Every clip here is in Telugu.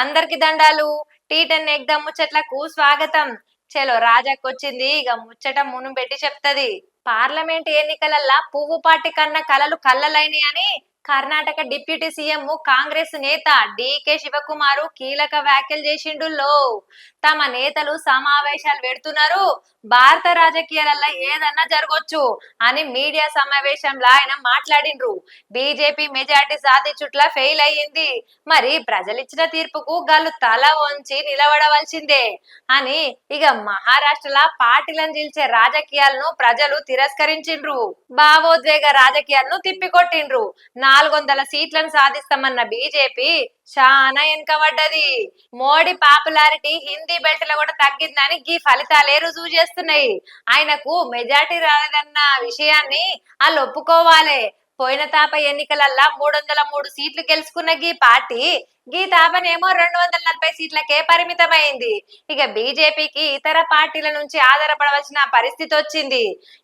అందరికి దండాలు. టీ టెన్ ఎగ్దమ్ ముచ్చట్లకు స్వాగతం. చలో రాజాకొచ్చింది. ఇక ముచ్చట మును పెట్టి చెప్తది. పార్లమెంట్ ఎన్నికలల్లా పువ్వు పార్టీ కన్నా కలలు కళ్ళలైనవి అని కర్ణాటక డిప్యూటీ సీఎం కాంగ్రెస్ నేత డికే శివకుమారు కీలక వ్యాఖ్యలు చేసిండుల్లో తమ నేతలు సమావేశాలు పెడుతున్నారు. భారత రాజకీయాలలో ఏదన్నా జరగొచ్చు అని మీడియా సమావేశంలో ఆయన మాట్లాడిండ్రు. బీజేపీ మెజార్టీ సాధించుట్లా ఫెయిల్ అయ్యింది. మరి ప్రజలిచ్చిన తీర్పుకు గాళ్ళు తల వంచి నిలబడవలసిందే అని ఇక మహారాష్ట్రలో పార్టీలను నిలిచే రాజకీయాలను ప్రజలు తిరస్కరించిండ్రు. భావోద్వేగ రాజకీయాలను తిప్పికొట్టిండ్రు. నాలుగు వందల సీట్లను సాధిస్తామన్న బీజేపీ చాలా వెనుకబడ్డది మోడీ పాపులారిటీ హిందీ బెల్ట్లో కూడా తగ్గిందని ఈ ఫలితాలే రుజువు చేస్తున్నాయి? ఆయనకు మెజార్టీ రాలేదన్న విషయాన్ని వాళ్ళు ఒప్పుకోవాలి. పోయిన తాప ఎన్నికలల్లా మూడు వందల మూడు సీట్లు గెలుచుకున్న గీ పార్టీ గీ తాపనేమో రెండు వందల నలభై సీట్లకే పరిమితమైంది. ఇక బీజేపీకి ఇతర పార్టీల నుంచి ఆధారపడవలసిన పరిస్థితి వచ్చింది.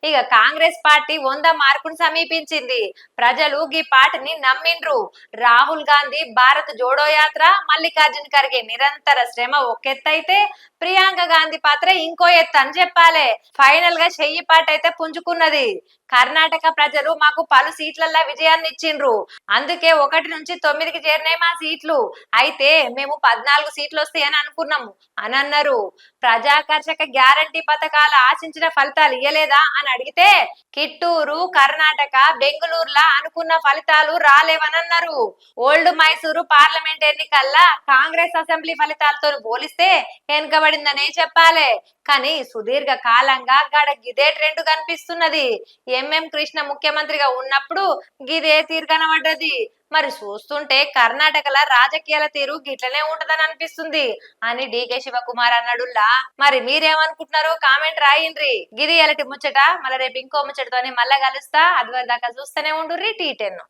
ఇక కాంగ్రెస్ పార్టీ వంద మార్కును సమీపించింది. ప్రజలు గీ పార్టీని నమ్మిండ్రు. రాహుల్ గాంధీ భారత్ జోడో యాత్ర మల్లికార్జున్ ఖర్గే నిరంతర శ్రమ ఒకెత్తైతే ప్రియాంక గాంధీ పాత్ర ఇంకో ఎత్తు అని చెప్పాలి. ఫైనల్గా చెయ్యి పాట అయితే పుంజుకున్నది. కర్ణాటక ప్రజలు మాకు పలు సీట్లల్లో విజయాన్ని ఇచ్చిండ్రు అందుకే ఒకటి నుంచి తొమ్మిదికి చేరినాయి మా సీట్లు. అయితే మేము పద్నాలుగు సీట్లు వస్తాయని అనుకున్నాము. అని అన్నారు. ప్రజాకర్షక గ్యారంటీ పథకాలు ఆశించిన ఫలితాలు ఇయ్యలేదా? అని అడిగితే కిట్టూరు కర్ణాటక బెంగళూరులా అనుకున్న ఫలితాలు రాలేవని అన్నారు. ఓల్డ్ మైసూరు పార్లమెంట్ ఎన్నికల్లా కాంగ్రెస్ అసెంబ్లీ ఫలితాలతో పోలిస్తే వెనుకబడిందనే చెప్పాలి. కానీ సుదీర్ఘ కాలంగా గడ గిదే ట్రెండ్ కనిపిస్తున్నది. ఎంఎం కృష్ణ ముఖ్యమంత్రిగా ఉన్నప్పుడు గిదే తీరు కనబడ్డది. మరి చూస్తుంటే కర్ణాటకల రాజకీయాల తీరు గిట్లనే ఉంటదని అనిపిస్తుంది. అని డికే శివకుమార్ అన్నాడుల్లా. మరి మీరేమనుకుంటున్నారో? కామెంట్ రాయండ్రి. గిది ఎలటి ముచ్చట. మళ్ళీ రేపు ఇంకో ముచ్చటతోని మళ్ళా కలుస్తా. అది దాకా చూస్తూనే ఉండుర్రి టీ టెన్.